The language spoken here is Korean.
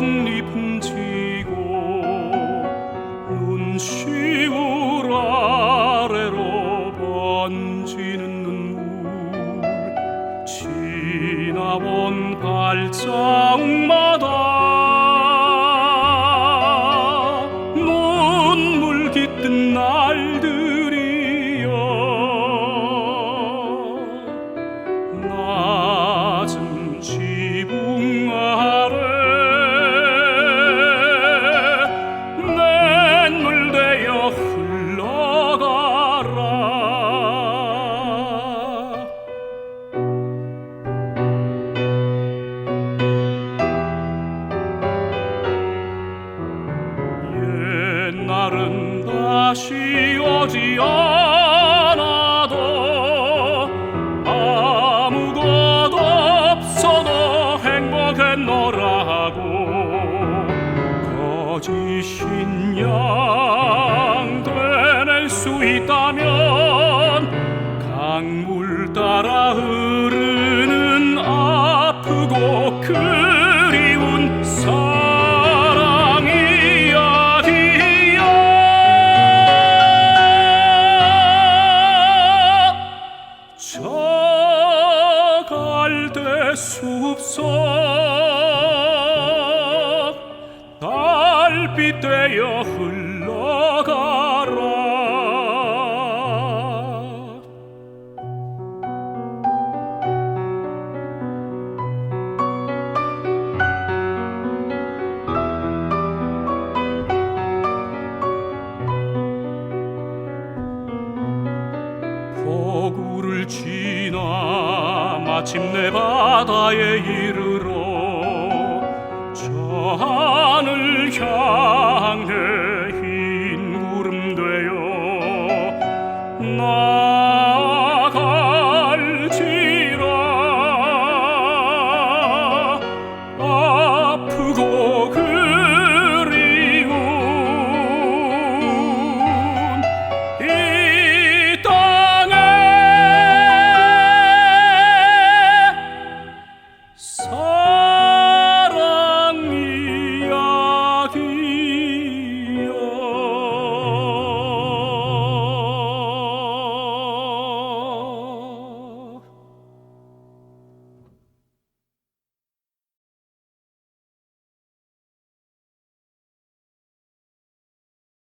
건잎 지고 눈시울 아래로 번지는 눈물. 지나본 발자국마다 오지 않아도 아무것도 없어도 행복했노라고 거짓인 양 되낼 수 있다면 강물 따라 흐르는 아프고 그 숲속 달빛 되어 흘러가라. 폭우를 지나 마침내 바다에 이르러 저 하늘 향해